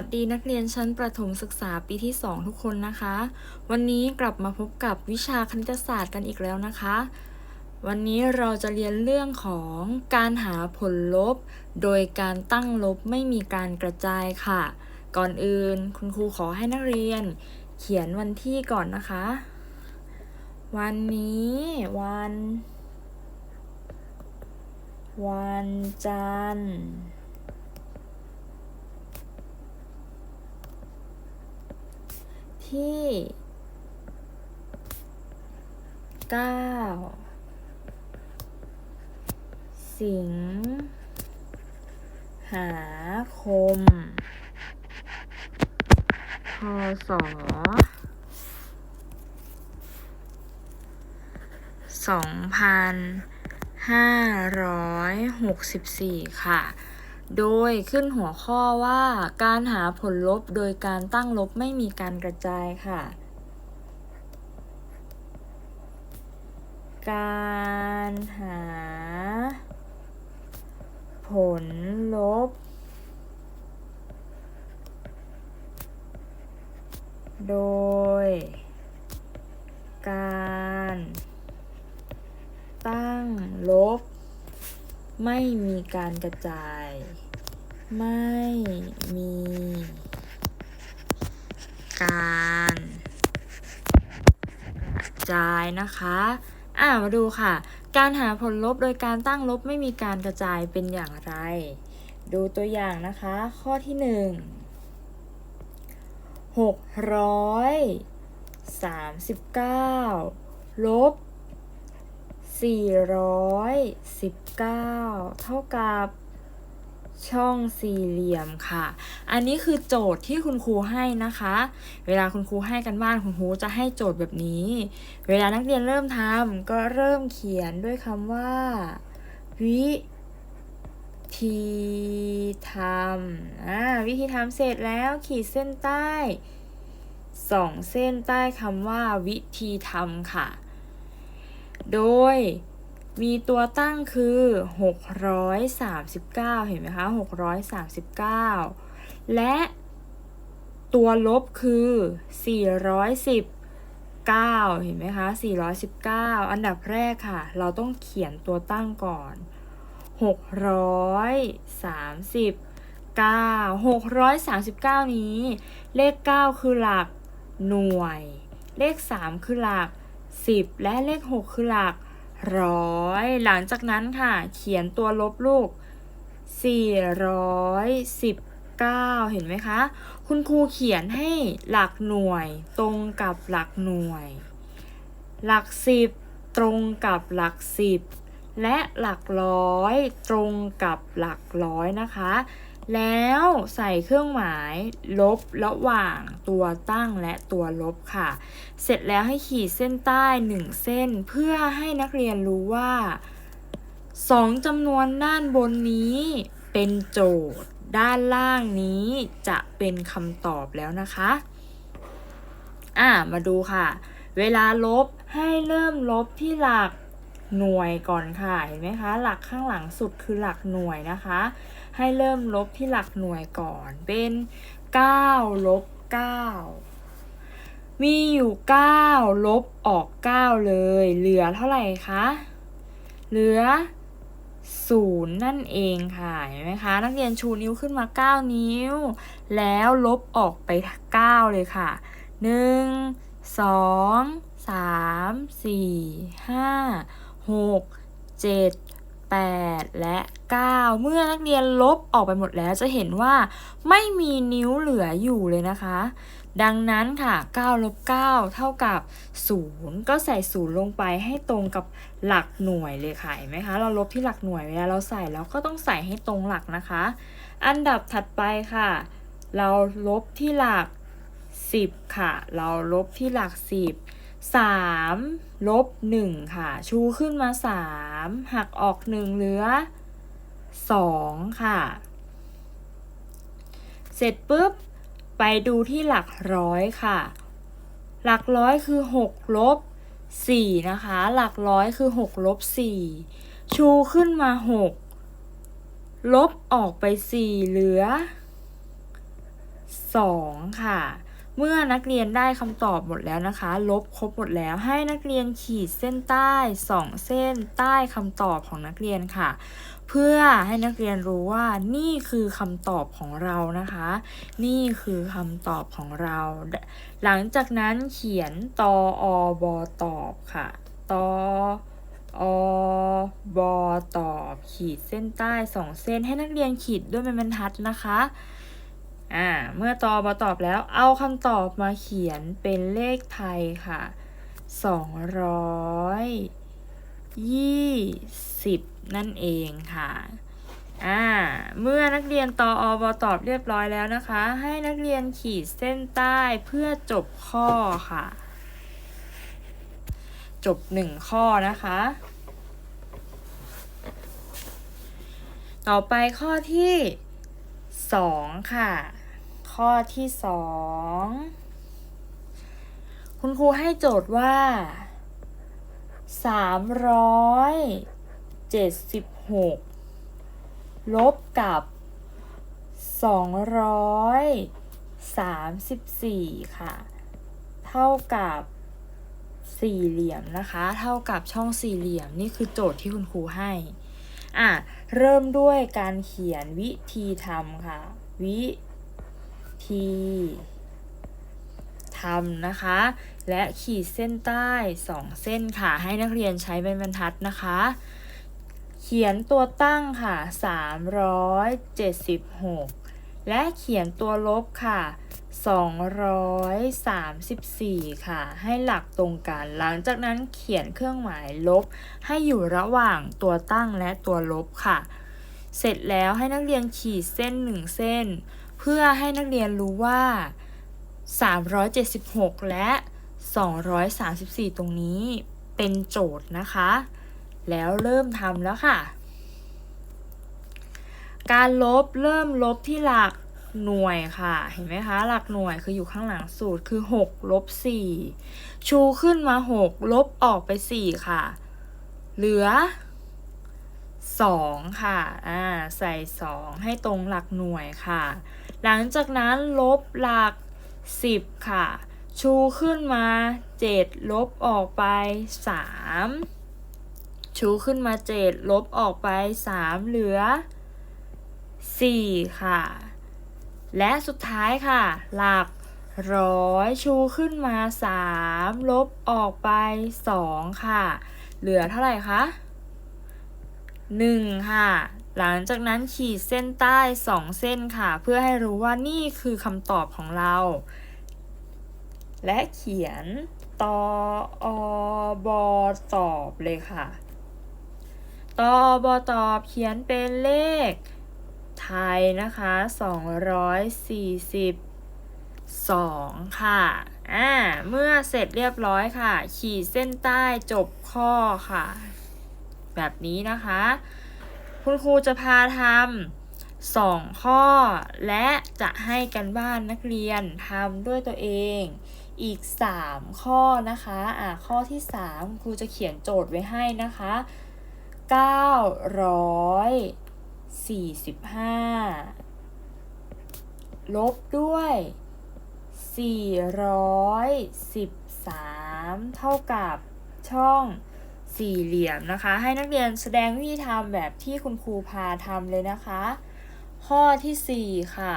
วัสดีนักเรียนชั้นประถมศึกษาปีที่ 2 ทุกคนนะคะ วันนี้กลับมาพบกับวิชาคณิตศาสตร์กันอีกแล้วนะคะ วันนี้เราจะเรียนเรื่องของการหาผลลบ โดยการตั้งลบไม่มีการกระจายค่ะ ก่อนอื่นคุณครูขอให้นักเรียน เขียนวันที่ก่อนนะคะ วันนี้วัน วันจันทร์ ที่เก้าสิงหาคม พศสองพันห้าร้อยหกสิบสี่ค่ะ โดยขึ้นหัวข้อว่าการหาผลลบโดยการตั้งลบไม่มีการกระจายค่ะ การหา ผลลบ โดย การตั้งลบ ไม่มีการกระจาย ไม่มี การกระจายนะคะอ่ามาดูค่ะ การหาผลลบโดยการตั้งลบไม่มีการกระจายเป็นอย่างไร ดูตัวอย่างนะคะ ข้อที่หนึ่งหกร้อยสามสิบเก้าลบ 419 เท่ากับช่องสี่เหลี่ยมค่ะ อันนี้คือโจทย์ที่คุณครูให้นะคะ เวลาคุณครูให้กันบ้านคุณครูจะให้โจทย์แบบนี้ เวลานักเรียนเริ่มทำก็เริ่มเขียนด้วยคำว่า วิธีทำอ่าวิธีทำเสร็จแล้วขีดเส้นใต้สองเส้นใต้คำว่าวิธีทำค่ะ โดยมีตัวตั้งคือ 639 เห็นไหมคะ 639 และตัวลบคือ 419 เห็นไหมคะ 419 อันดับแรกค่ะ เราต้องเขียนตัวตั้งก่อน 639 639 นี้ เลข 9 คือหลักหน่วย เลข 3 คือหลัก 10 และเลข 6 คือหลักร้อยหลังจากนั้นค่ะ เขียนตัวลบลูก 419 เห็นไหมคะ คุณครูเขียนให้หลักหน่วยตรงกับหลักหน่วย หลักสิบตรงกับหลักสิบและหลักร้อยตรงกับหลักร้อยนะคะ แล้วใส่เครื่องหมายลบระหว่างตัวตั้งและตัวลบค่ะ เสร็จแล้วให้ขีดเส้นใต้ 1 เส้น เพื่อให้นักเรียนรู้ว่า2จำนวนด้านบนนี้เป็นโจทย์ ด้านล่างนี้จะเป็นคำตอบแล้วนะคะ อ่ามาดูค่ะ เวลาลบให้เริ่มลบที่หลัก หน่วยก่อนค่ะ เห็นไหมคะ หลักข้างหลังสุดคือหลักหน่วยนะคะ ให้เริ่มลบที่หลักหน่วยก่อน เป็น9ลบ9มีอยู่9ลบออก 9 เลย เหลือเท่าไหร่คะ เหลือ0นั่นเองค่ะ เห็นไหมคะ นักเรียนชูนิ้วขึ้นมา 9 นิ้ว แล้วลบออกไป 9 เลยค่ะ 1 2 3 4 5 6 7 8 และ 9 เมื่อนักเรียนลบออกไปหมดแล้วจะเห็นว่าไม่มีนิ้วเหลืออยู่เลยนะคะ ดังนั้นค่ะ9ลบ9เท่ากับ 0 ก็ใส่ 0 ลงไปให้ตรงกับหลักหน่วยเลยค่ะเห็นไหมคะ เราลบที่หลักหน่วยเวลาเราใส่แล้วก็ต้องใส่ให้ตรงหลักนะคะ อันดับถัดไปค่ะ เราลบที่หลัก 10 ค่ะ เราลบที่หลัก 10 3ลบ1ค่ะ ชูขึ้นมา 3 หักออก 1 เหลือ 2 ค่ะ เสร็จปุ๊บ ไปดูที่หลักร้อยค่ะ หลักร้อยคือ 6 ลบ 4 นะคะ หลักร้อยคือ 6 ลบ 4 ชูขึ้นมา 6 ลบออกไป 4 เหลือ 2 ค่ะ เมื่อนักเรียนได้คำตอบหมดแล้วนะคะ ลบครบหมดแล้วให้นักเรียนขีดเส้นใต้ 2 เส้นใต้คำตอบของนักเรียนค่ะ เพื่อให้นักเรียนรู้ว่านี่คือคำตอบของเรานะคะ นี่คือคำตอบของเรา หลังจากนั้นเขียนตออบอตอบค่ะตออบอตอบ ขีดเส้นใต้สองเส้นให้นักเรียนขีดด้วยไม้บรรทัดนะคะ อ่า เมื่อตอบอตอบแล้ว เอาคำตอบมาเขียนเป็นเลขไทยค่ะสองร้อยยี่สิบนั่นเองค่ะ อ่า เมื่อนักเรียนตออบตอบเรียบร้อยแล้วนะคะ ให้นักเรียนขีดเส้นใต้เพื่อจบข้อค่ะ จบหนึ่งข้อนะคะ ต่อไปข้อที่สองค่ะ ข้อที่สองคุณครูให้โจทย์ว่าสามร้อยเจ็ดสิบหกลบกับสองร้อยสามสิบสี่ค่ะ เท่ากับสี่เหลี่ยมนะคะ เท่ากับช่องสี่เหลี่ยมนี่คือโจทย์ที่คุณครูให้ อะ เริ่มด้วยการเขียนวิธีทำค่ะ วิ ธีทำนะคะ และขีดเส้นใต้สองเส้นค่ะ ให้นักเรียนใช้เป็นบรรทัดนะคะ เขียนตัวตั้งค่ะ 376 และเขียนตัวลบค่ะ234 ค่ะ ให้หลักตรงกัน หลังจากนั้นเขียนเครื่องหมายลบ ให้อยู่ระหว่างตัวตั้งและตัวลบค่ะ เสร็จแล้วให้นักเรียนขีดเส้นหนึ่งเส้น เพื่อให้นักเรียนรู้ว่า 376 และ 234 ตรงนี้เป็นโจทย์นะคะ แล้วเริ่มทำแล้วค่ะ การลบเริ่มลบที่หลักหน่วยค่ะ เห็นไหมคะ หลักหน่วยคืออยู่ข้างหลังสูตรคือ 6 ลบ 4 ชูขึ้นมา 6 ลบออกไป 4 ค่ะ เหลือ 2 ค่ะ อ่า ใส่ 2 ให้ตรงหลักหน่วยค่ะ หลังจากนั้นลบหลัก 10 ค่ะ ชูขึ้นมา 7 ลบออกไป 3 ชูขึ้นมา 7 ลบออกไป 3 เหลือ 4 ค่ะ และสุดท้ายค่ะ หลักร้อยชูขึ้นมา 3 ลบออกไป 2 ค่ะ เหลือเท่าไหร่คะ 1 ค่ะ หลังจากนั้นขีดเส้นใต้ 2 เส้นค่ะ เพื่อให้รู้ว่านี่คือคำตอบของเรา และเขียนตออบอตอบเลยค่ะตออบอตอบเขียนเป็นเลข ไทยนะคะ 242 ค่ะอ่าเมื่อเสร็จเรียบร้อยค่ะ ขีดเส้นใต้จบข้อค่ะ แบบนี้นะคะ คุณครูจะพาทำสองข้อ และจะให้กันบ้านนักเรียนทำด้วยตัวเองอีก 3 ข้อนะคะอ่าข้อที่3คุณครูจะเขียนโจทย์ไว้ให้นะคะ 945 ลบด้วย 413 เท่ากับช่อง สี่เหลี่ยมนะคะ ให้นักเรียนแสดงวิธีทำแบบที่คุณครูพาทำเลยนะคะ ข้อที่4ค่ะ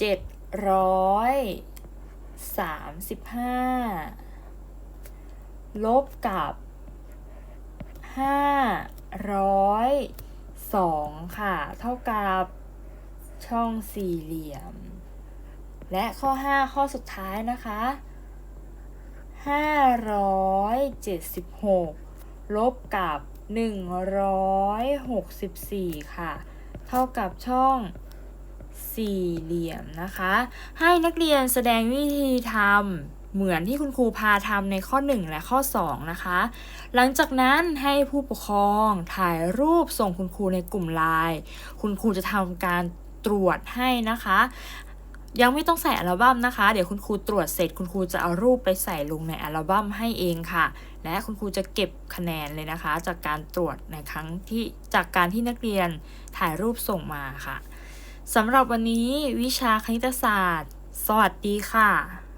735ลบกับ502ค่ะ เท่ากับช่องสี่เหลี่ยม และข้อ 5 ข้อสุดท้ายนะคะ 576ลบกับ164ค่ะ เท่ากับช่องสี่เหลี่ยมนะคะ ให้นักเรียนแสดงวิธีทำเหมือนที่คุณครูพาทำในข้อ 1 และข้อ 2 นะคะ หลังจากนั้นให้ผู้ปกครองถ่ายรูปส่งคุณครูในกลุ่มไลน์คุณครูจะทำการตรวจให้นะคะ ยังไม่ต้องใส่อัลบั้มนะคะ เดี๋ยวคุณครูตรวจเสร็จคุณครูจะเอารูปไปใส่ลงในอัลบั้มให้เองค่ะ และคุณครูจะเก็บคะแนนเลยนะคะ จากการตรวจในครั้งที่จากการที่นักเรียนถ่ายรูปส่งมาค่ะสำหรับวันนี้วิชาคณิตศาสตร์ สวัสดีค่ะ